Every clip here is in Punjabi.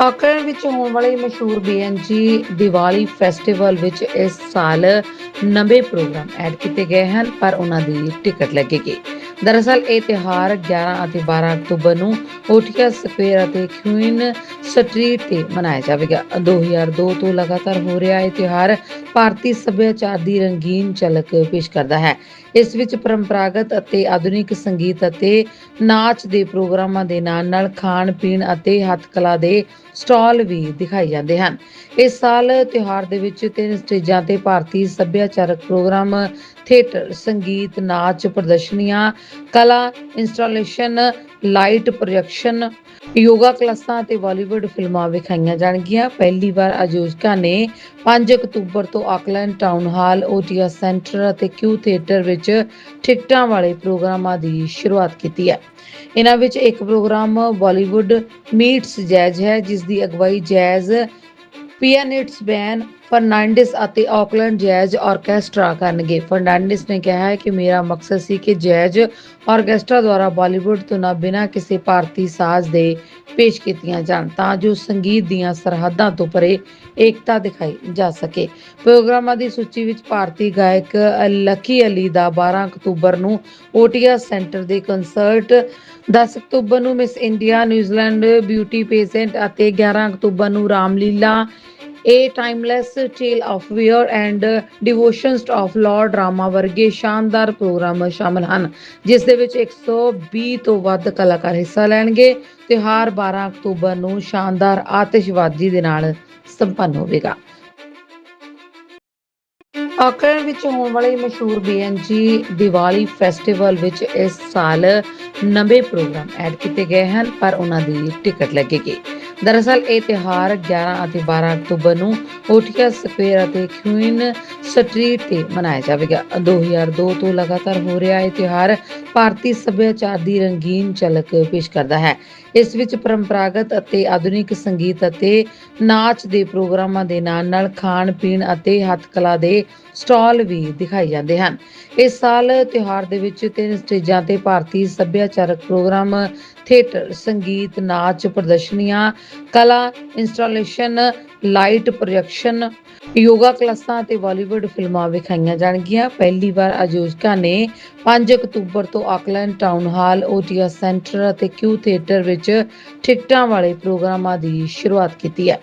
ਆਕਰਣ ਵਿੱਚ ਹੋਣ ਵਾਲੇ ਮਸ਼ਹੂਰ ਬੀਐਨਜੀ ਦੀਵਾਲੀ ਫੈਸਟੀਵਲ ਵਿੱਚ ਇਸ ਸਾਲ ਨਵੇਂ ਪ੍ਰੋਗਰਾਮ ਐਡ ਕੀਤੇ ਗਏ ਹਨ, ਪਰ ਉਹਨਾਂ ਦੀ ਟਿਕਟ ਲੱਗੇਗੀ। ਦਰਅਸਲ ਇਹ ਤਿਉਹਾਰ 11 ਅਤੇ 12 ਅਕਤੂਬਰ ਨੂੰ ਓਟੀਆ ਸਕੁਅਰ ਅਤੇ ਕੁਈਨ ਸਟਰੀਟ ਤੇ ਮਨਾਇਆ ਜਾਵੇਗਾ। 2002 ਤੋਂ ਲਗਾਤਾਰ ਹੋ ਰਿਹਾ ਇਹ ਤਿਉਹਾਰ ਭਾਰਤੀ ਸੱਭਿਆਚਾਰ ਦੀ ਰੰਗੀਨ ਝਲਕ ਪੇਸ਼ ਕਰਦਾ ਹੈ। ਇਸ ਵਿੱਚ ਪਰੰਪਰਾਗਤ ਅਤੇ ਆਧੁਨਿਕ ਸੰਗੀਤ ਅਤੇ ਨਾਚ ਦੇ ਪ੍ਰੋਗਰਾਮਾਂ ਦੇ ਨਾਲ-ਨਾਲ ਖਾਣ ਪੀਣ ਅਤੇ ਹੱਥ ਕਲਾ ਦੇ ਸਟਾਲ ਵੀ ਦਿਖਾਈ ਜਾਂਦੇ ਹਨ। ਇਸ ਸਾਲ ਤਿਉਹਾਰ ਦੇ ਵਿੱਚ ਤਿੰਨ ਸਟੇਜਾਂ ਤੇ ਭਾਰਤੀ ਸੱਭਿਆਚਾਰਕ ਪ੍ਰੋਗਰਾਮ, ਥੀਏਟਰ, ਸੰਗੀਤ, ਨਾਚ, ਪ੍ਰਦਰਸ਼ਨੀਆਂ ਕਲਾ, ਇੰਸਟਾਲੇਸ਼ਨ, ਲਾਈਟ ਪ੍ਰੋਜੈਕਸ਼ਨ, ਯੋਗਾ ਕਲਾਸਾਂ ਅਤੇ ਬਾਲੀਵੁੱਡ ਫਿਲਮਾਂ ਵਿਖਾਈਆਂ ਜਾਣਗੀਆਂ। ਪਹਿਲੀ ਵਾਰ ਆਯੋਜਕਾਂ ਨੇ 5 ਅਕਤੂਬਰ ਤੋਂ Auckland town hall Aotea centre ਅਤੇ ਕਿਊ ਥੀਏਟਰ ਵਿੱਚ ਟਿਕਟਾਂ ਵਾਲੇ ਪ੍ਰੋਗਰਾਮਾਂ ਦੀ ਸ਼ੁਰੂਆਤ ਕੀਤੀ ਹੈ। ਇਹਨਾਂ ਵਿੱਚ ਇੱਕ ਪ੍ਰੋਗਰਾਮ ਬਾਲੀਵੁੱਡ ਮੀਟਸ ਜੈਜ਼ ਹੈ, ਜਿਸ ਦੀ ਅਗਵਾਈ ਜੈਜ਼ ਪੀਆਨਿਟਸ ਬੈਨ ਫਰਨਾਂਡਿਸ ਅਤੇ ਆਕਲੈਂਡ ਜੈਜ਼ ਆਰਕੈਸਟਰਾ ਕਰਨਗੇ। ਫਰਨਾਂਡਿਸ ਨੇ ਕਿਹਾ ਹੈ ਕਿ ਮੇਰਾ ਮਕਸਦ ਸੀ ਕਿ ਜੈਜ਼ ਆਰਕੈਸਟਰਾ ਦੁਆਰਾ ਬਾਲੀਵੁੱਡ ਤੋਂ ਨਾ ਬਿਨਾਂ ਕਿਸੇ ਭਾਰਤੀ ਸਾਜ਼ ਦੇ ਪੇਸ਼ ਕੀਤੀਆਂ ਜਾਣ, ਤਾਂ ਜੋ ਸੰਗੀਤ ਦੀਆਂ ਸਰਹੱਦਾਂ ਤੋਂ ਪਰੇ ਏਕਤਾ ਦਿਖਾਈ ਜਾ ਸਕੇ। ਪ੍ਰੋਗਰਾਮਾਂ ਦੀ ਸੂਚੀ ਵਿੱਚ ਭਾਰਤੀ ਗਾਇਕ ਲੱਕੀ ਅਲੀ ਦਾ 12 ਅਕਤੂਬਰ ਨੂੰ ਓਟੀਆ ਸੈਂਟਰ ਦੇ ਕੰਸਰਟ 10 ਅਕਤੂਬਰ ਨੂੰ Miss India, New Zealand beauty pageant ਅਤੇ 11 ਅਕਤੂਬਰ ਨੂੰ Ramlila a timeless tale of wear and devotions of lord drama ਵਰਗੇ ਸ਼ਾਨਦਾਰ ਪ੍ਰੋਗਰਾਮ ਸ਼ਾਮਲ ਹਨ, ਜਿਸ ਦੇ ਵਿੱਚ 120 ਤੋਂ ਵੱਧ ਕਲਾਕਾਰ ਹਿੱਸਾ ਲੈਣਗੇ। ਤਿਉਹਾਰ 12 ਅਕਤੂਬਰ ਨੂੰ ਸ਼ਾਨਦਾਰ ਆਤਿਸ਼ਬਾਜ਼ੀ ਦੇ ਨਾਲ ਸੰਪੰਨ ਹੋਵੇਗਾ। ਆਕਰਣ ਵਿੱਚ ਹੋਣ ਵਾਲੇ ਮਸ਼ਹੂਰ ਬੀਐਨਜੀ ਦੀਵਾਲੀ ਫੈਸਟੀਵਲ ਵਿੱਚ ਇਸ ਸਾਲ ਨਵੇਂ ਪ੍ਰੋਗਰਾਮ ਐਡ ਕੀਤੇ ਗਏ ਹਨ, ਪਰ ਉਹਨਾਂ ਦੀ ਟਿਕਟ ਲੱਗੇਗੀ। ਦਰਅਸਲ ਇਹ ਤਿਉਹਾਰ 11 ਅਤੇ 12 ਅਕਤੂਬਰ ਨੂੰ ਓਟੀਆ ਸਕੁਅਰ ਅਤੇ ਕੁਈਨ ਸਟਰੀਟ ਤੇ ਮਨਾਇਆ ਜਾਵੇਗਾ। 2002 ਤੋਂ ਲਗਾਤਾਰ ਹੋ ਰਿਹਾ ਇਹ ਤਿਉਹਾਰ ਭਾਰਤੀ ਸੱਭਿਆਚਾਰ ਦੀ ਰੰਗੀਨ ਝਲਕ ਪੇਸ਼ ਕਰਦਾ ਹੈ। ਇਸ ਵਿੱਚ ਪਰੰਪਰਾਗਤ ਅਤੇ ਆਧੁਨਿਕ ਸੰਗੀਤ ਅਤੇ ਨਾਚ ਦੇ ਪ੍ਰੋਗਰਾਮਾਂ ਦੇ ਨਾਲ-ਨਾਲ ਖਾਣ ਪੀਣ ਅਤੇ ਹੱਥ ਕਲਾ ਦੇ ਸਟਾਲ ਵੀ ਦਿਖਾਈ ਜਾਂਦੇ ਹਨ। ਇਸ ਸਾਲ ਤਿਉਹਾਰ ਦੇ ਵਿੱਚ ਤਿੰਨ ਸਟੇਜਾਂ ਤੇ ਭਾਰਤੀ ਸੱਭਿਆਚਾਰਕ ਪ੍ਰੋਗਰਾਮ, ਥੀਏਟਰ, ਸੰਗੀਤ, ਨਾਚ, ਪ੍ਰਦਰਸ਼ਨੀਆਂ, ਕਲਾ, ਇੰਸਟਾਲੇਸ਼ਨ ਲਾਈਟ ਪ੍ਰੋਜੈਕਸ਼ਨ, ਯੋਗਾ ਕਲਾਸਾਂ ਅਤੇ ਬਾਲੀਵੁੱਡ ਫਿਲਮਾਂ ਵਿਖਾਈਆਂ ਜਾਣਗੀਆਂ। ਪਹਿਲੀ ਵਾਰ ਆਯੋਜਕਾਂ ਨੇ 5 ਅਕਤੂਬਰ ਤੋਂ Auckland town hall Aotea centre ਅਤੇ ਕਿਊ ਥੀਏਟਰ ਵਿੱਚ ਟਿਕਟਾਂ ਵਾਲੇ ਪ੍ਰੋਗਰਾਮਾਂ ਦੀ ਸ਼ੁਰੂਆਤ ਕੀਤੀ ਹੈ।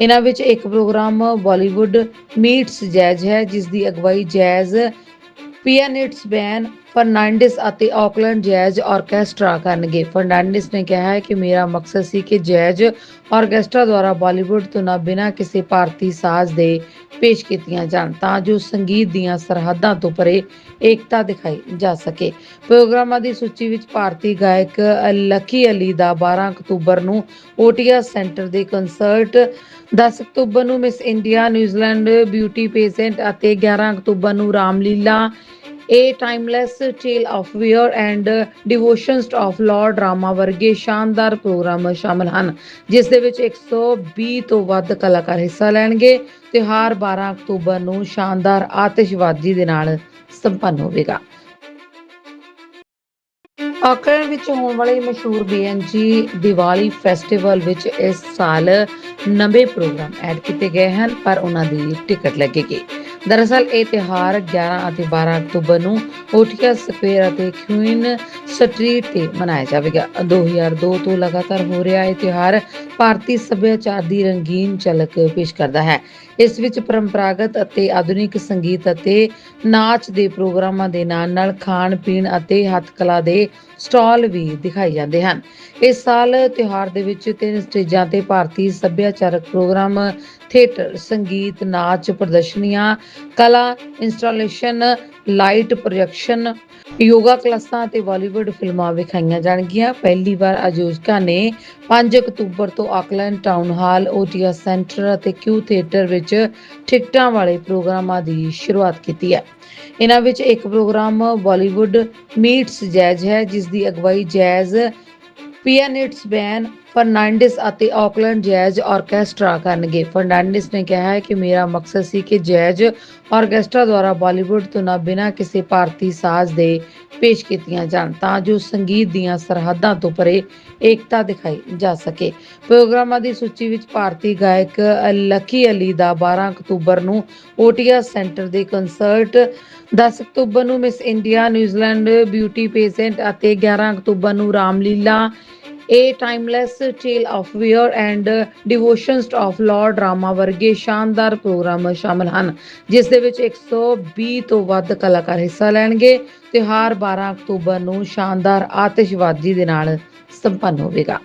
ਇਹਨਾਂ ਵਿੱਚ ਇੱਕ ਪ੍ਰੋਗਰਾਮ ਬਾਲੀਵੁੱਡ ਮੀਟਸ ਜੈਜ਼ ਹੈ, ਜਿਸ ਦੀ ਅਗਵਾਈ ਜੈਜ਼ ਪੀਆਨਿਟਸ ਬੈਨ ਫਰਨਾਂਡਿਸ ਅਤੇ ਆਕਲੈਂਡ ਜੈਜ਼ ਆਰਕੈਸਟਰਾ ਕਰਨਗੇ। ਫਰਨਾਂਡਿਸ ਨੇ ਕਿਹਾ ਹੈ ਕਿ ਮੇਰਾ ਮਕਸਦ ਸੀ ਕਿ ਜੈਜ਼ ਆਰਕੈਸਟਰਾ ਦੁਆਰਾ ਬਾਲੀਵੁੱਡ ਤੋਂ ਨਾ ਬਿਨਾਂ ਕਿਸੇ ਭਾਰਤੀ ਸਾਜ਼ ਦੇ ਪੇਸ਼ ਕੀਤੀਆਂ ਜਾਣ, ਤਾਂ ਜੋ ਸੰਗੀਤ ਦੀਆਂ ਸਰਹੱਦਾਂ ਤੋਂ ਪਰੇ ਏਕਤਾ ਦਿਖਾਈ ਜਾ ਸਕੇ। ਪ੍ਰੋਗਰਾਮਾਂ ਦੀ ਸੂਚੀ ਵਿੱਚ ਭਾਰਤੀ ਗਾਇਕ ਲੱਕੀ ਅਲੀ ਦਾ 12 ਅਕਤੂਬਰ ਨੂੰ ਓਟੀਆ ਸੈਂਟਰ ਦੇ ਕੰਸਰਟ 10 ਅਕਤੂਬਰ ਨੂੰ Miss India, New Zealand, beauty pageant ਅਤੇ 11 ਅਕਤੂਬਰ ਨੂੰ Ramlila a timeless tale of wear and devotions of lord drama ਵਰਗੇ ਸ਼ਾਨਦਾਰ ਪ੍ਰੋਗਰਾਮ ਸ਼ਾਮਲ ਹਨ, ਜਿਸ ਦੇ ਵਿੱਚ 120 ਤੋਂ ਵੱਧ ਕਲਾਕਾਰ ਹਿੱਸਾ ਲੈਣਗੇ। ਤਿਉਹਾਰ 12 ਅਕਤੂਬਰ ਨੂੰ ਸ਼ਾਨਦਾਰ ਆਤਿਸ਼ਬਾਜ਼ੀ ਦੇ ਨਾਲ ਸੰਪੰਨ ਹੋਵੇਗਾ। ਆਕਰਣ ਵਿੱਚ ਹੋਣ ਵਾਲੇ ਮਸ਼ਹੂਰ ਬੀਐਨਜੀ ਦੀਵਾਲੀ ਫੈਸਟੀਵਲ ਵਿੱਚ ਇਸ ਸਾਲ ਨਵੇਂ ਪ੍ਰੋਗਰਾਮ ਐਡ ਕੀਤੇ ਗਏ ਹਨ, ਪਰ ਉਹਨਾਂ ਦੀ ਟਿਕਟ ਲੱਗੇਗੀ। ਦਰਅਸਲ, ਇਹ ਤਿਉਹਾਰ 11 ਅਤੇ 12 ਅਕਤੂਬਰ ਨੂੰ ਓਟੀਆ ਸਕੁਅਰ ਅਤੇ ਕੁਈਨ ਸਟਰੀਟ ਤੇ ਮਨਾਇਆ ਜਾਵੇਗਾ। 2002 ਤੋਂ ਲਗਾਤਾਰ ਹੋ ਰਿਹਾ ਇਹ ਤਿਉਹਾਰ ਭਾਰਤੀ ਸੱਭਿਆਚਾਰ ਦੀ ਰੰਗੀਨ ਝਲਕ ਪੇਸ਼ ਕਰਦਾ ਹੈ। ਇਸ ਵਿੱਚ ਪਰੰਪਰਾਗਤ ਅਤੇ ਆਧੁਨਿਕ ਸੰਗੀਤ ਅਤੇ ਨਾਚ ਦੇ ਪ੍ਰੋਗਰਾਮਾਂ ਦੇ ਨਾਲ-ਨਾਲ ਖਾਣ ਪੀਣ ਅਤੇ ਹੱਥ ਕਲਾ ਦੇ ਸਟਾਲ ਵੀ ਦਿਖਾਈ ਜਾਂਦੇ ਹਨ। ਇਸ ਸਾਲ ਤਿਉਹਾਰ ਦੇ ਵਿੱਚ ਤਿੰਨ ਸਟੇਜਾਂ ਤੇ ਭਾਰਤੀ ਸੱਭਿਆਚਾਰਕ ਪ੍ਰੋਗਰਾਮ, ਥੀਏਟਰ, ਸੰਗੀਤ, ਨਾਚ, ਪ੍ਰਦਰਸ਼ਨੀਆਂ, ਕਲਾ, ਇੰਸਟਾਲੇਸ਼ਨ ਲਾਈਟ ਪ੍ਰੋਜੈਕਸ਼ਨ, ਯੋਗਾ ਕਲਾਸਾਂ ਅਤੇ ਬਾਲੀਵੁੱਡ ਫਿਲਮਾਂ ਵਿਖਾਈਆਂ ਜਾਣਗੀਆਂ। ਪਹਿਲੀ ਵਾਰ ਆਯੋਜਕਾਂ ਨੇ 5 ਅਕਤੂਬਰ ਤੋਂ Auckland town hall Aotea centre ਅਤੇ ਕਿਊ ਥੀਏਟਰ ਵਿੱਚ ਟਿਕਟਾਂ ਵਾਲੇ ਪ੍ਰੋਗਰਾਮਾਂ ਦੀ ਸ਼ੁਰੂਆਤ ਕੀਤੀ ਹੈ। ਇਹਨਾਂ ਵਿੱਚ ਇੱਕ ਪ੍ਰੋਗਰਾਮ ਬਾਲੀਵੁੱਡ ਮੀਟਸ ਜੈਜ਼ ਹੈ, ਜਿਸ ਦੀ ਅਗਵਾਈ ਜੈਜ਼ ਪੀਐਨਿਟਸ ਬੈਨ ਫਰਨਾਂਡਿਸ ਅਤੇ ਆਕਲੈਂਡ ਜੈਜ਼ ਆਰਕੈਸਟਰਾ ਕਰਨਗੇ। ਫਰਨਾਂਡਿਸ ਨੇ ਕਿਹਾ ਹੈ ਕਿ ਮੇਰਾ ਮਕਸਦ ਸੀ ਕਿ ਜੈਜ਼ ਆਰਕੈਸਟਰਾ ਦੁਆਰਾ ਬਾਲੀਵੁੱਡ ਤੋਂ ਨਾ ਬਿਨਾਂ ਕਿਸੇ ਭਾਰਤੀ ਸਾਜ਼ ਦੇ ਪੇਸ਼ ਕੀਤੀਆਂ ਜਾਣ, ਤਾਂ ਜੋ ਸੰਗੀਤ ਦੀਆਂ ਸਰਹੱਦਾਂ ਤੋਂ ਪਰੇ ਏਕਤਾ ਦਿਖਾਈ ਜਾ ਸਕੇ। ਪ੍ਰੋਗਰਾਮਾਂ ਦੀ ਸੂਚੀ ਵਿੱਚ ਭਾਰਤੀ ਗਾਇਕ ਲੱਕੀ ਅਲੀ ਦਾ 12 ਅਕਤੂਬਰ ਨੂੰ ਓਟੀਆ ਸੈਂਟਰ ਦੇ ਕੰਸਰਟ 10 ਅਕਤੂਬਰ ਨੂੰ Miss India, New Zealand beauty pageant ਅਤੇ 11 ਅਕਤੂਬਰ ਨੂੰ Ramlila a timeless tale of wear and devotions of lord drama ਵਰਗੇ ਸ਼ਾਨਦਾਰ ਪ੍ਰੋਗਰਾਮ ਸ਼ਾਮਲ ਹਨ, ਜਿਸ ਦੇ ਵਿੱਚ 120 ਤੋਂ ਵੱਧ ਕਲਾਕਾਰ ਹਿੱਸਾ ਲੈਣਗੇ। ਤਿਉਹਾਰ 12 ਅਕਤੂਬਰ ਨੂੰ ਸ਼ਾਨਦਾਰ ਆਤਿਸ਼ਬਾਜ਼ੀ ਦੇ ਨਾਲ ਸੰਪੰਨ ਹੋਵੇਗਾ।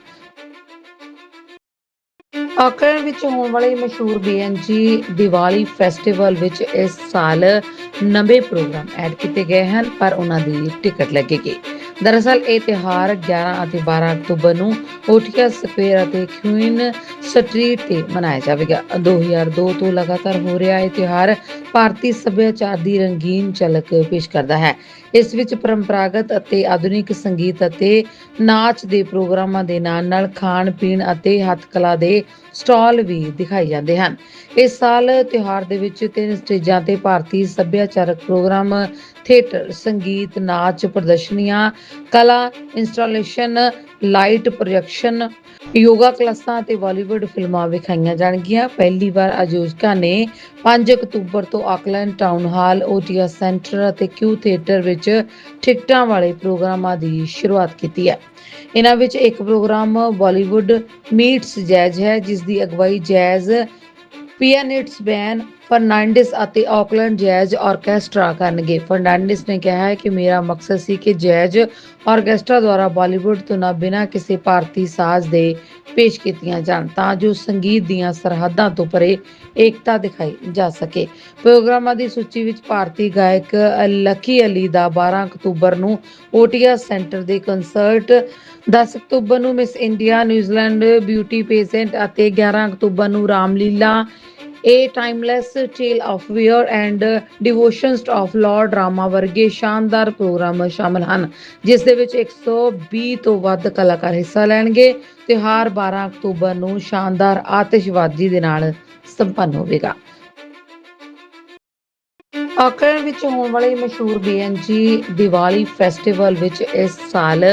ਆਕਲੈਂਡ ਵਿੱਚ ਹੋਣ ਵਾਲੇ ਮਸ਼ਹੂਰ ਬੀਐਨਜੀ ਦੀਵਾਲੀ ਫੈਸਟੀਵਲ ਵਿੱਚ ਇਸ ਸਾਲ ਨਵੇਂ ਪ੍ਰੋਗਰਾਮ ਐਡ ਕੀਤੇ ਗਏ ਹਨ, ਪਰ ਉਹਨਾਂ ਦੀ ਟਿਕਟ ਲੱਗੇਗੀ। ਦਰਅਸਲ, ਇਹ ਤਿਉਹਾਰ 11 ਅਤੇ 12 ਅਕਤੂਬਰ ਨੂੰ ਓਟੀਆ ਸਕੁਅਰ ਅਤੇ ਕੁਈਨ ਸਟਰੀਟ ਤੇ ਮਨਾਇਆ ਜਾਵੇਗਾ। 2002 ਤੋਂ ਲਗਾਤਾਰ ਹੋ ਰਿਹਾ ਇਹ ਤਿਉਹਾਰ ਭਾਰਤੀ ਸੱਭਿਆਚਾਰ ਦੀ ਰੰਗੀਨ ਝਲਕ ਪੇਸ਼ ਕਰਦਾ ਹੈ। ਇਸ ਵਿੱਚ ਪਰੰਪਰਾਗਤ ਅਤੇ ਆਧੁਨਿਕ ਸੰਗੀਤ ਅਤੇ ਨਾਚ ਦੇ ਪ੍ਰੋਗਰਾਮਾਂ ਦੇ ਨਾਲ-ਨਾਲ ਖਾਣ ਪੀਣ ਅਤੇ ਹੱਥ ਕਲਾ ਦੇ ਸਟਾਲ ਵੀ ਦਿਖਾਈ ਜਾਂਦੇ ਹਨ। ਇਸ ਸਾਲ ਤਿਉਹਾਰ ਦੇ ਵਿੱਚ ਤਿੰਨ ਸਟੇਜਾਂ ਤੇ ਭਾਰਤੀ ਸੱਭਿਆਚਾਰਕ ਪ੍ਰੋਗਰਾਮ, ਥੀਏਟਰ, ਸੰਗੀਤ, ਨਾਚ, ਪ੍ਰਦਰਸ਼ਨੀਆਂ, ਕਲਾ, ਇੰਸਟਾਲੇਸ਼ਨ ਲਾਈਟ ਪ੍ਰੋਜੈਕਸ਼ਨ, ਯੋਗਾ ਕਲਾਸਾਂ ਅਤੇ ਬਾਲੀਵੁੱਡ ਫਿਲਮਾਂ ਵਿਖਾਈਆਂ ਜਾਣਗੀਆਂ। ਪਹਿਲੀ ਵਾਰ ਆਯੋਜਕਾਂ ਨੇ 5 ਅਕਤੂਬਰ ਤੋਂ Auckland town hall Aotea centre ਅਤੇ ਕਿਊ ਥੀਏਟਰ ਵਿੱਚ ਟਿਕਟਾਂ ਵਾਲੇ ਪ੍ਰੋਗਰਾਮਾਂ ਦੀ ਸ਼ੁਰੂਆਤ ਕੀਤੀ ਹੈ। ਇਹਨਾਂ ਵਿੱਚ ਇੱਕ ਪ੍ਰੋਗਰਾਮ ਬਾਲੀਵੁੱਡ ਮੀਟਸ ਜੈਜ਼ ਹੈ, ਜਿਸ ਦੀ ਅਗਵਾਈ ਜੈਜ਼ ਪੀਐਨਿਟਸ ਬੈਨ ਫਰਨਾਂਡਿਸ ਅਤੇ ਆਕਲੈਂਡ ਜੈਜ਼ ਆਰਕੈਸਟਰਾ ਕਰਨਗੇ। ਫਰਨਾਂਡਿਸ ਨੇ ਕਿਹਾ ਹੈ ਕਿ ਮੇਰਾ ਮਕਸਦ ਸੀ ਕਿ ਜੈਜ਼ ਆਰਕੈਸਟਰਾ ਦੁਆਰਾ ਬਾਲੀਵੁੱਡ ਤੋਂ ਨਾ ਬਿਨਾਂ ਕਿਸੇ ਭਾਰਤੀ ਸਾਜ਼ ਦੇ ਪੇਸ਼ ਕੀਤੀਆਂ ਜਾਣ, ਤਾਂ ਜੋ ਸੰਗੀਤ ਦੀਆਂ ਸਰਹੱਦਾਂ ਤੋਂ ਪਰੇ ਏਕਤਾ ਦਿਖਾਈ ਜਾ ਸਕੇ। ਪ੍ਰੋਗਰਾਮਾਂ ਦੀ ਸੂਚੀ ਵਿੱਚ ਭਾਰਤੀ ਗਾਇਕ ਲੱਕੀ ਅਲੀ ਦਾ 12 ਅਕਤੂਬਰ ਨੂੰ ਓਟੀਆ ਸੈਂਟਰ ਦੇ ਕੰਸਰਟ 10 ਅਕਤੂਬਰ ਨੂੰ Miss India, New Zealand beauty pageant ਅਤੇ 11 ਅਕਤੂਬਰ ਨੂੰ Ramlila a timeless tale of wear and devotions of lord drama ਵਰਗੇ ਸ਼ਾਨਦਾਰ ਪ੍ਰੋਗਰਾਮ ਸ਼ਾਮਲ ਹਨ, ਜਿਸ ਦੇ ਵਿੱਚ 120 ਤੋਂ ਵੱਧ ਕਲਾਕਾਰ ਹਿੱਸਾ ਲੈਣਗੇ। ਤਿਉਹਾਰ 12 ਅਕਤੂਬਰ ਨੂੰ ਸ਼ਾਨਦਾਰ ਆਤਿਸ਼ਬਾਜ਼ੀ ਦੇ ਨਾਲ ਸੰਪੰਨ ਹੋਵੇਗਾ। ਆਕਲੈਂਡ ਵਿੱਚ ਹੋਣ ਵਾਲੇ ਮਸ਼ਹੂਰ ਬੀਐਨਜੀ ਦੀਵਾਲੀ ਫੈਸਟੀਵਲ ਵਿੱਚ ਇਸ ਸਾਲ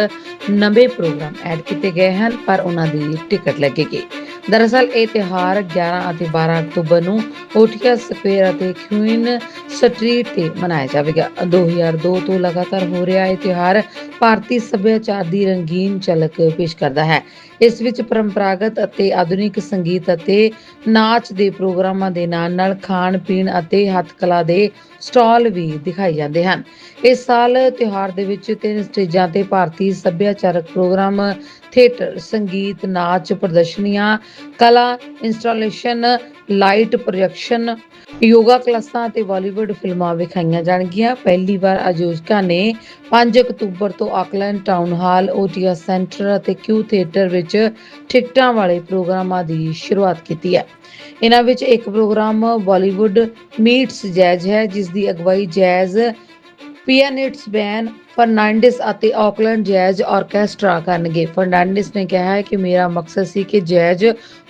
ਨਵੇਂ ਪ੍ਰੋਗਰਾਮ ਐਡ ਕੀਤੇ ਗਏ ਹਨ, ਪਰ ਉਹਨਾਂ ਦੀ ਟਿਕਟ ਲੱਗੇਗੀ। ਦਰਅਸਲ ਇਹ ਤਿਉਹਾਰ 11 ਅਤੇ 12 ਅਕਤੂਬਰ ਨੂੰ ਓਟੀਆ ਸਕੁਅਰ ਅਤੇ ਕੁਈਨ ਸਟਰੀਟ ਤੇ ਮਨਾਇਆ ਜਾਵੇਗਾ। 2002 ਤੋਂ ਲਗਾਤਾਰ ਹੋ ਰਿਹਾ ਇਹ ਤਿਉਹਾਰ ਭਾਰਤੀ ਸੱਭਿਆਚਾਰ ਦੀ ਰੰਗੀਨ ਝਲਕ ਪੇਸ਼ ਕਰਦਾ ਹੈ। ਇਸ ਵਿੱਚ ਪਰੰਪਰਾਗਤ ਅਤੇ ਆਧੁਨਿਕ ਸੰਗੀਤ ਅਤੇ ਨਾਚ ਦੇ ਪ੍ਰੋਗਰਾਮਾਂ ਦੇ ਨਾਲ-ਨਾਲ ਖਾਣ ਪੀਣ ਅਤੇ ਹੱਥ ਕਲਾ ਦੇ ਸਟਾਲ ਵੀ ਦਿਖਾਈ ਜਾਂਦੇ ਹਨ। ਇਸ ਸਾਲ ਤਿਉਹਾਰ ਦੇ ਵਿੱਚ ਤਿੰਨ ਸਟੇਜਾਂ ਤੇ ਭਾਰਤੀ ਸੱਭਿਆਚਾਰਕ ਪ੍ਰੋਗਰਾਮ, ਥੀਏਟਰ, ਸੰਗੀਤ, ਨਾਚ, ਪ੍ਰਦਰਸ਼ਨੀਆਂ, ਕਲਾ, ਇੰਸਟਾਲੇਸ਼ਨ ਲਾਈਟ ਪ੍ਰੋਜੈਕਸ਼ਨ, ਯੋਗਾ ਕਲਾਸਾਂ ਅਤੇ ਬਾਲੀਵੁੱਡ ਫਿਲਮਾਂ ਵਿਖਾਈਆਂ ਜਾਣਗੀਆਂ। ਪਹਿਲੀ ਵਾਰ ਆਯੋਜਕਾਂ ਨੇ 5 ਅਕਤੂਬਰ ਤੋਂ Auckland town hall Aotea centre ਅਤੇ ਕਿਊ ਥੀਏਟਰ ਵਿੱਚ ਟਿਕਟਾਂ ਵਾਲੇ ਪ੍ਰੋਗਰਾਮਾਂ ਦੀ ਸ਼ੁਰੂਆਤ ਕੀਤੀ ਹੈ। ਇਹਨਾਂ ਵਿੱਚ ਇੱਕ ਪ੍ਰੋਗਰਾਮ ਬਾਲੀਵੁੱਡ ਮੀਟਸ ਜੈਜ਼ ਹੈ, ਜਿਸ ਦੀ ਅਗਵਾਈ ਜੈਜ਼ ਪੀਐਨਿਟਸ ਬੈਨ ਫਰਨਾਂਡਿਸ ਅਤੇ ਆਕਲੈਂਡ ਜੈਜ਼ ਆਰਕੈਸਟਰਾ ਕਰਨਗੇ। ਫਰਨਾਂਡਿਸ ਨੇ ਕਿਹਾ ਹੈ ਕਿ ਮੇਰਾ ਮਕਸਦ ਸੀ ਕਿ ਜੈਜ਼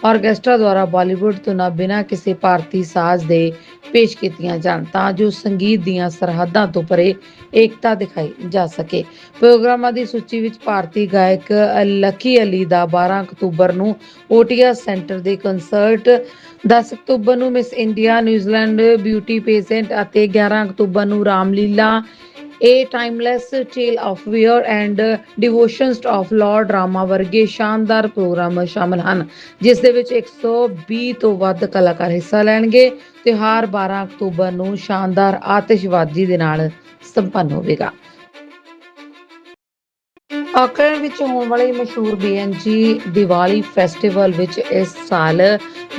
ਆਰਕੈਸਟਰਾ ਦੁਆਰਾ ਬਾਲੀਵੁੱਡ ਤੋਂ ਨਾ ਬਿਨਾਂ ਕਿਸੇ ਭਾਰਤੀ ਸਾਜ਼ ਦੇ ਪੇਸ਼ ਕੀਤੀਆਂ ਜਾਣ, ਤਾਂ ਜੋ ਸੰਗੀਤ ਦੀਆਂ ਸਰਹੱਦਾਂ ਤੋਂ ਪਰੇ ਏਕਤਾ ਦਿਖਾਈ ਜਾ ਸਕੇ। ਪ੍ਰੋਗਰਾਮਾਂ ਦੀ ਸੂਚੀ ਵਿੱਚ ਭਾਰਤੀ ਗਾਇਕ ਲੱਕੀ ਅਲੀ ਦਾ 12 ਅਕਤੂਬਰ ਨੂੰ ਓਟੀਆ ਸੈਂਟਰ ਦੇ ਕੰਸਰਟ 10 ਅਕਤੂਬਰ ਨੂੰ Miss India, New Zealand beauty pageant ਅਤੇ 11 ਅਕਤੂਬਰ ਨੂੰ Ramlila a timeless tale of wear and devotions of lord drama ਵਰਗੇ ਸ਼ਾਨਦਾਰ ਪ੍ਰੋਗਰਾਮ ਸ਼ਾਮਲ ਹਨ, ਜਿਸ ਦੇ ਵਿੱਚ 120 ਤੋਂ ਵੱਧ ਕਲਾਕਾਰ ਹਿੱਸਾ ਲੈਣਗੇ। ਤਿਉਹਾਰ 12 ਅਕਤੂਬਰ ਨੂੰ ਸ਼ਾਨਦਾਰ ਆਤਿਸ਼ਬਾਜ਼ੀ ਦੇ ਨਾਲ ਸੰਪੰਨ ਹੋਵੇਗਾ। ਆਕਲੈਂਡ ਵਿੱਚ ਹੋਣ ਵਾਲੇ ਮਸ਼ਹੂਰ ਬੀਐਨਜੀ ਦੀਵਾਲੀ ਫੈਸਟੀਵਲ ਵਿੱਚ ਇਸ ਸਾਲ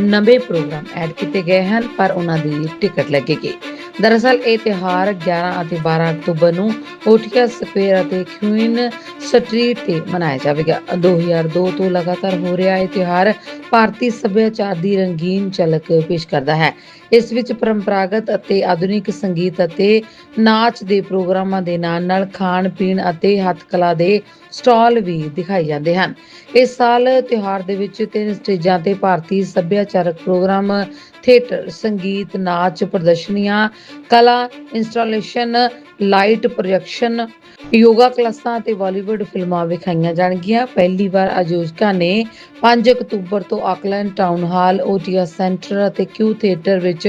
ਨਵੇਂ ਪ੍ਰੋਗਰਾਮ ਐਡ ਕੀਤੇ ਗਏ ਹਨ, ਪਰ ਉਹਨਾਂ ਦੀ ਟਿਕਟ ਲੱਗੇਗੀ। ਦਰਅਸਲ, ਇਹ ਤਿਉਹਾਰ 11 ਅਤੇ 12 ਅਕਤੂਬਰ ਨੂੰ ਓਟੀਆ ਸਕੁਅਰ ਅਤੇ ਕੁਈਨ ਸਟਰੀਟ ਤੇ ਮਨਾਇਆ ਜਾਵੇਗਾ। 2002 ਤੋਂ ਲਗਾਤਾਰ ਹੋ ਰਿਹਾ ਇਹ ਤਿਉਹਾਰ ਭਾਰਤੀ ਸੱਭਿਆਚਾਰ ਦੀ ਰੰਗੀਨ ਝਲਕ ਪੇਸ਼ ਕਰਦਾ ਹੈ। ਇਸ ਵਿੱਚ ਪਰੰਪਰਾਗਤ ਅਤੇ ਆਧੁਨਿਕ ਸੰਗੀਤ ਅਤੇ ਨਾਚ ਦੇ ਪ੍ਰੋਗਰਾਮਾਂ ਦੇ ਨਾਲ-ਨਾਲ ਖਾਣ ਪੀਣ ਅਤੇ ਹੱਥ ਕਲਾ ਦੇ ਸਟਾਲ ਵੀ ਦਿਖਾਈ ਜਾਂਦੇ ਹਨ। ਇਸ ਸਾਲ ਤਿਉਹਾਰ ਦੇ ਵਿੱਚ ਤਿੰਨ ਸਟੇਜਾਂ ਤੇ ਭਾਰਤੀ ਸੱਭਿਆਚਾਰਕ ਪ੍ਰੋਗਰਾਮ, ਥੀਏਟਰ, ਸੰਗੀਤ, ਨਾਚ, ਪ੍ਰਦਰਸ਼ਨੀਆਂ, ਕਲਾ, ਇੰਸਟਾਲੇਸ਼ਨ ਲਾਈਟ ਪ੍ਰੋਜੈਕਸ਼ਨ, ਯੋਗਾ ਕਲਾਸਾਂ ਅਤੇ ਬਾਲੀਵੁੱਡ ਫਿਲਮਾਂ ਵਿਖਾਈਆਂ ਜਾਣਗੀਆਂ। ਪਹਿਲੀ ਵਾਰ ਆਯੋਜਕਾਂ ਨੇ 5 ਅਕਤੂਬਰ ਤੋਂ Auckland town hall Aotea centre ਅਤੇ ਕਿਊ ਥੀਏਟਰ ਵਿੱਚ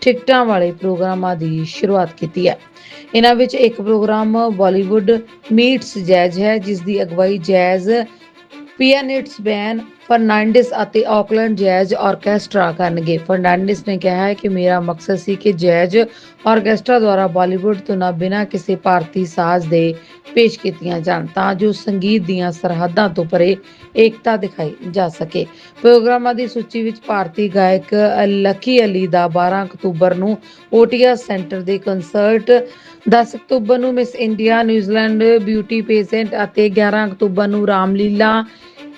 ਟਿਕਟਾਂ ਵਾਲੇ ਪ੍ਰੋਗਰਾਮਾਂ ਦੀ ਸ਼ੁਰੂਆਤ ਕੀਤੀ ਹੈ। ਇਹਨਾਂ ਵਿੱਚ ਇੱਕ ਪ੍ਰੋਗਰਾਮ ਬਾਲੀਵੁੱਡ ਮੀਟਸ ਜੈਜ਼ ਹੈ, ਜਿਸ ਦੀ ਅਗਵਾਈ ਜੈਜ਼ ਪੀਆਨਿਟਸ ਬੈਨ ਫਰਨਾਂਡਿਸ ਅਤੇ ਆਕਲੈਂਡ ਜੈਜ਼ ਆਰਕੈਸਟਰਾ ਕਰਨਗੇ। ਫਰਨਾਂਡਿਸ ਨੇ ਕਿਹਾ ਹੈ ਕਿ ਮੇਰਾ ਮਕਸਦ ਸੀ ਕਿ ਜੈਜ਼ ਆਰਕੈਸਟਰਾ ਦੁਆਰਾ ਬਾਲੀਵੁੱਡ ਤੋਂ ਨਾ ਬਿਨਾਂ ਕਿਸੇ ਭਾਰਤੀ ਸਾਜ਼ ਦੇ ਪੇਸ਼ ਕੀਤੀਆਂ ਜਾਣ, ਤਾਂ ਜੋ ਸੰਗੀਤ ਦੀਆਂ ਸਰਹੱਦਾਂ ਤੋਂ ਪਰੇ ਏਕਤਾ ਦਿਖਾਈ ਜਾ ਸਕੇ। ਪ੍ਰੋਗਰਾਮਾਂ ਦੀ ਸੂਚੀ ਵਿੱਚ ਭਾਰਤੀ ਗਾਇਕ ਲੱਕੀ ਅਲੀ ਦਾ 12 ਅਕਤੂਬਰ ਨੂੰ ਓਟੀਆ ਸੈਂਟਰ ਦੇ ਕੰਸਰਟ 10 ਅਕਤੂਬਰ ਨੂੰ Miss India, New Zealand beauty pageant ਅਤੇ 11 ਅਕਤੂਬਰ ਨੂੰ Ramlila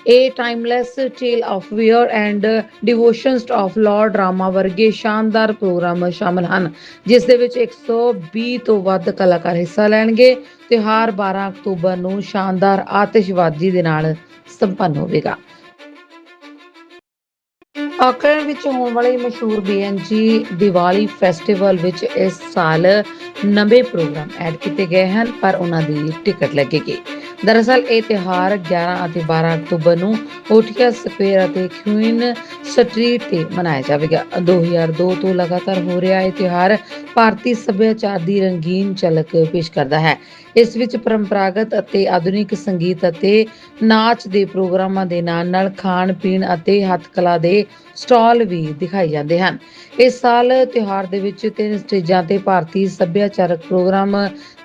a timeless tale of wear and devotions of lord drama ਵਰਗੇ ਸ਼ਾਨਦਾਰ ਪ੍ਰੋਗਰਾਮ ਸ਼ਾਮਲ ਹਨ, ਜਿਸ ਦੇ ਵਿੱਚ 120 ਤੋਂ ਵੱਧ ਕਲਾਕਾਰ ਹਿੱਸਾ ਲੈਣਗੇ। ਤਿਉਹਾਰ 12 ਅਕਤੂਬਰ ਨੂੰ ਸ਼ਾਨਦਾਰ ਆਤਿਸ਼ਬਾਜ਼ੀ ਦੇ ਨਾਲ ਸੰਪੰਨ ਹੋਵੇਗਾ। ਆਕਲੈਂਡ ਵਿੱਚ ਹੋਣ ਵਾਲੇ ਮਸ਼ਹੂਰ ਬੀਐਨਜੀ ਦੀਵਾਲੀ ਫੈਸਟੀਵਲ ਵਿੱਚ ਇਸ ਸਾਲ ਨਵੇਂ ਪ੍ਰੋਗਰਾਮ ਐਡ ਕੀਤੇ ਗਏ ਹਨ, ਪਰ ਉਹਨਾਂ ਦੀ ਟਿਕਟ ਲੱਗੇਗੀ। ਦਰਅਸਲ ਇਹ ਤਿਉਹਾਰ 11 ਅਤੇ 12 ਅਕਤੂਬਰ ਨੂੰ ਓਟੀਆ ਸਕੁਅਰ ਅਤੇ ਕੁਈਨ ਸਟਰੀਟ ਤੇ ਮਨਾਇਆ ਜਾਵੇਗਾ। 2002 ਤੋਂ ਲਗਾਤਾਰ ਹੋ ਰਿਹਾ ਇਹ ਤਿਉਹਾਰ ਭਾਰਤੀ ਸੱਭਿਆਚਾਰ ਦੀ ਰੰਗੀਨ ਝਲਕ ਪੇਸ਼ ਕਰਦਾ ਹੈ। ਇਸ ਵਿੱਚ ਪਰੰਪਰਾਗਤ ਅਤੇ ਆਧੁਨਿਕ ਸੰਗੀਤ ਅਤੇ ਨਾਚ ਦੇ ਪ੍ਰੋਗਰਾਮਾਂ ਦੇ ਨਾਲ-ਨਾਲ ਖਾਣ ਪੀਣ ਅਤੇ ਹੱਥ ਕਲਾ ਦੇ ਸਟਾਲ ਵੀ ਦਿਖਾਈ ਜਾਂਦੇ ਹਨ। ਇਸ ਸਾਲ ਤਿਉਹਾਰ ਦੇ ਵਿੱਚ ਤਿੰਨ ਸਟੇਜਾਂ ਤੇ ਭਾਰਤੀ ਸੱਭਿਆਚਾਰਕ ਪ੍ਰੋਗਰਾਮ,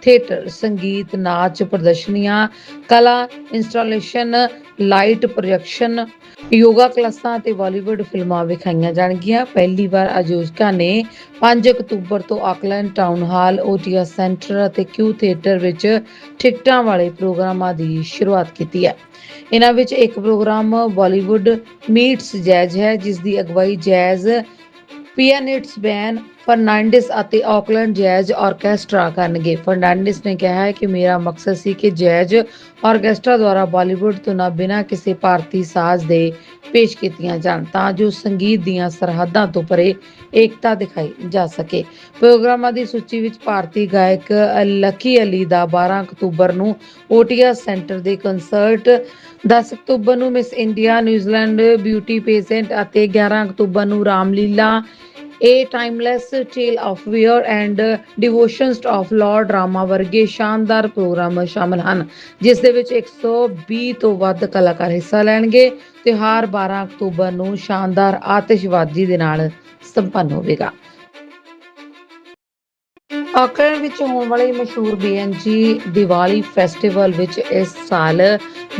ਥੀਏਟਰ, ਸੰਗੀਤ, ਨਾਚ, ਪ੍ਰਦਰਸ਼ਨੀਆਂ, ਕਲਾ, ਇੰਸਟਾਲੇਸ਼ਨ ਲਾਈਟ ਪ੍ਰੋਜੈਕਸ਼ਨ, ਯੋਗਾ ਕਲਾਸਾਂ ਅਤੇ ਬਾਲੀਵੁੱਡ ਫਿਲਮਾਂ ਵਿਖਾਈਆਂ ਜਾਣਗੀਆਂ। ਪਹਿਲੀ ਵਾਰ ਆਯੋਜਕਾਂ ਨੇ 5 ਅਕਤੂਬਰ ਤੋਂ Auckland town hall Aotea centre ਅਤੇ ਕਿਊ ਥੀਏਟਰ ਵਿੱਚ ਟਿਕਟਾਂ ਵਾਲੇ ਪ੍ਰੋਗਰਾਮਾਂ ਦੀ ਸ਼ੁਰੂਆਤ ਕੀਤੀ ਹੈ। ਇਹਨਾਂ ਵਿੱਚ ਇੱਕ ਪ੍ਰੋਗਰਾਮ ਬਾਲੀਵੁੱਡ ਮੀਟਸ ਜੈਜ਼ ਹੈ, ਜਿਸ ਦੀ ਅਗਵਾਈ ਜੈਜ਼ ਪੀਆਨਿਟਸ ਬੈਨ ਫਰਨਾਂਡਿਸ ਅਤੇ ਆਕਲੈਂਡ ਜੈਜ਼ ਆਰਕੈਸਟਰਾ ਕਰਨਗੇ। ਫਰਨਾਂਡਿਸ ਨੇ ਕਿਹਾ ਹੈ ਕਿ ਮੇਰਾ ਮਕਸਦ ਸੀ ਕਿ ਜੈਜ਼ ਆਰਕੈਸਟਰਾ ਦੁਆਰਾ ਬਾਲੀਵੁੱਡ ਤੋਂ ਨਾ ਬਿਨਾਂ ਕਿਸੇ ਭਾਰਤੀ ਸਾਜ਼ ਦੇ ਪੇਸ਼ ਕੀਤੀਆਂ ਜਾਣ, ਤਾਂ ਜੋ ਸੰਗੀਤ ਦੀਆਂ ਸਰਹੱਦਾਂ ਤੋਂ ਪਰੇ ਏਕਤਾ ਦਿਖਾਈ ਜਾ ਸਕੇ। ਪ੍ਰੋਗਰਾਮਾਂ ਦੀ ਸੂਚੀ ਵਿੱਚ ਭਾਰਤੀ ਗਾਇਕ ਲੱਕੀ ਅਲੀ ਦਾ 12 ਅਕਤੂਬਰ ਨੂੰ ਓਟੀਆ ਸੈਂਟਰ ਦੇ ਕੰਸਰਟ 10 ਅਕਤੂਬਰ ਨੂੰ Miss India, New Zealand, beauty pageant ਅਤੇ 11 ਅਕਤੂਬਰ ਨੂੰ Ramlila a timeless tale of wear and devotions of lord drama ਵਰਗੇ ਸ਼ਾਨਦਾਰ ਪ੍ਰੋਗਰਾਮ ਸ਼ਾਮਲ ਹਨ, ਜਿਸ ਦੇ ਵਿੱਚ 120 ਤੋਂ ਵੱਧ ਕਲਾਕਾਰ ਹਿੱਸਾ ਲੈਣਗੇ। ਤਿਉਹਾਰ 12 ਅਕਤੂਬਰ ਨੂੰ ਸ਼ਾਨਦਾਰ ਆਤਿਸ਼ਬਾਜ਼ੀ ਦੇ ਨਾਲ ਸੰਪੰਨ ਹੋਵੇਗਾ। ਆਕਲੈਂਡ ਵਿੱਚ ਹੋਣ ਵਾਲੇ ਮਸ਼ਹੂਰ ਬੀਐਨਜੀ ਦੀਵਾਲੀ ਫੈਸਟੀਵਲ ਵਿੱਚ ਇਸ ਸਾਲ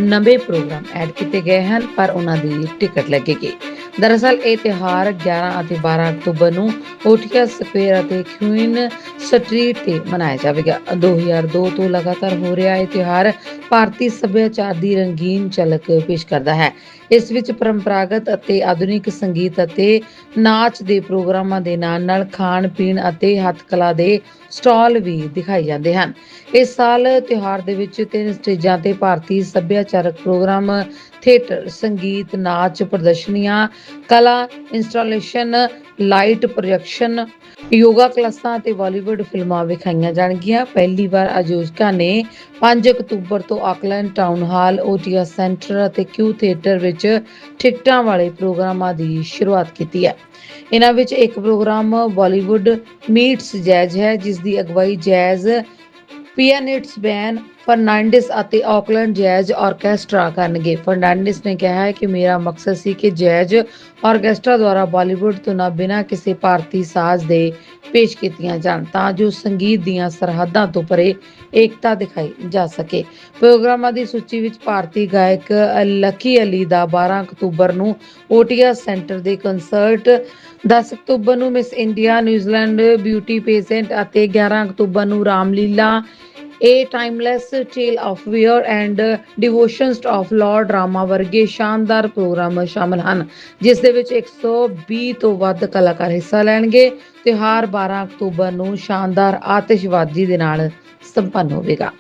ਨਵੇਂ ਪ੍ਰੋਗਰਾਮ ਐਡ ਕੀਤੇ ਗਏ ਹਨ, ਪਰ ਉਹਨਾਂ ਦੀ ਟਿਕਟ ਲੱਗੇਗੀ। ਦਰਅਸਲ, ਇਹ ਤਿਉਹਾਰ 11 ਅਤੇ 12 ਅਕਤੂਬਰ ਨੂੰ ਓਟੀਆ ਸਕੁਅਰ ਅਤੇ ਕੁਈਨ ਸਟਰੀਟ ਤੇ ਮਨਾਇਆ ਜਾਵੇਗਾ। 2002 ਤੋਂ ਲਗਾਤਾਰ ਹੋ ਰਿਹਾ ਇਹ ਤਿਉਹਾਰ ਭਾਰਤੀ ਸੱਭਿਆਚਾਰ ਦੀ ਰੰਗੀਨ ਝਲਕ ਪੇਸ਼ ਕਰਦਾ ਹੈ। ਇਸ ਵਿੱਚ ਪਰੰਪਰਾਗਤ ਅਤੇ ਆਧੁਨਿਕ ਸੰਗੀਤ ਅਤੇ ਨਾਚ ਦੇ ਪ੍ਰੋਗਰਾਮਾਂ ਦੇ ਨਾਲ-ਨਾਲ ਖਾਣ ਪੀਣ ਅਤੇ ਹੱਥ ਕਲਾ ਦੇ ਸਟਾਲ ਵੀ ਦਿਖਾਈ ਜਾਂਦੇ ਹਨ। ਇਸ ਸਾਲ ਤਿਉਹਾਰ ਦੇ ਵਿੱਚ ਤਿੰਨ ਸਟੇਜਾਂ ਤੇ ਭਾਰਤੀ ਸੱਭਿਆਚਾਰਕ ਪ੍ਰੋਗਰਾਮ, ਥੀਏਟਰ, ਸੰਗੀਤ, ਨਾਚ, ਪ੍ਰਦਰਸ਼ਨੀਆਂ, ਕਲਾ, ਇੰਸਟਾਲੇਸ਼ਨ ਲਾਈਟ ਪ੍ਰੋਜੈਕਸ਼ਨ, ਯੋਗਾ ਕਲਾਸਾਂ ਅਤੇ ਬਾਲੀਵੁੱਡ ਫਿਲਮਾਂ ਵਿਖਾਈਆਂ ਜਾਣਗੀਆਂ। ਪਹਿਲੀ ਵਾਰ ਆਯੋਜਕਾਂ ਨੇ 5 ਅਕਤੂਬਰ ਤੋਂ Auckland town hall Aotea centre ਅਤੇ ਕਿਊ ਥੀਏਟਰ ਵਿੱਚ ਟਿਕਟਾਂ ਵਾਲੇ ਪ੍ਰੋਗਰਾਮਾਂ ਦੀ ਸ਼ੁਰੂਆਤ ਕੀਤੀ ਹੈ। ਇਹਨਾਂ ਵਿੱਚ ਇੱਕ ਪ੍ਰੋਗਰਾਮ ਬਾਲੀਵੁੱਡ ਮੀਟਸ ਜੈਜ਼ ਹੈ, ਜਿਸ ਦੀ ਅਗਵਾਈ ਜੈਜ਼ ਪੀਐਨਿਟਸ ਬੈਨ ਫਰਨਾਂਡਿਸ ਅਤੇ ਆਕਲੈਂਡ ਜੈਜ਼ ਆਰਕੈਸਟਰਾ ਕਰਨਗੇ। ਫਰਨਾਂਡਿਸ ਨੇ ਕਿਹਾ ਹੈ ਕਿ ਮੇਰਾ ਮਕਸਦ ਸੀ ਕਿ ਜੈਜ਼ ਆਰਕੈਸਟਰਾ ਦੁਆਰਾ ਬਾਲੀਵੁੱਡ ਤੋਂ ਨਾ ਬਿਨਾਂ ਕਿਸੇ ਭਾਰਤੀ ਸਾਜ਼ ਦੇ ਪੇਸ਼ ਕੀਤੀਆਂ ਜਾਣ, ਤਾਂ ਜੋ ਸੰਗੀਤ ਦੀਆਂ ਸਰਹੱਦਾਂ ਤੋਂ ਪਰੇ ਏਕਤਾ ਦਿਖਾਈ ਜਾ ਸਕੇ। ਪ੍ਰੋਗਰਾਮਾਂ ਦੀ ਸੂਚੀ ਵਿੱਚ ਭਾਰਤੀ ਗਾਇਕ ਲੱਕੀ ਅਲੀ ਦਾ 12 ਅਕਤੂਬਰ ਨੂੰ ਓਟੀਆ ਸੈਂਟਰ ਦੇ ਕੰਸਰਟ 10 ਅਕਤੂਬਰ ਨੂੰ Miss India, New Zealand beauty pageant ਅਤੇ 11 ਅਕਤੂਬਰ ਨੂੰ ਰਾਮਲੀਲਾ ਇਹ timeless tale of wear and devotions of lord drama ਵਰਗੇ ਸ਼ਾਨਦਾਰ ਪ੍ਰੋਗਰਾਮ ਸ਼ਾਮਲ ਹਨ, ਜਿਸ ਦੇ ਵਿੱਚ 120 ਤੋਂ ਵੱਧ ਕਲਾਕਾਰ ਹਿੱਸਾ ਲੈਣਗੇ। ਤਿਉਹਾਰ 12 ਅਕਤੂਬਰ ਨੂੰ ਸ਼ਾਨਦਾਰ ਆਤਿਸ਼ਬਾਜ਼ੀ ਦੇ ਨਾਲ ਸੰਪੰਨ ਹੋਵੇਗਾ।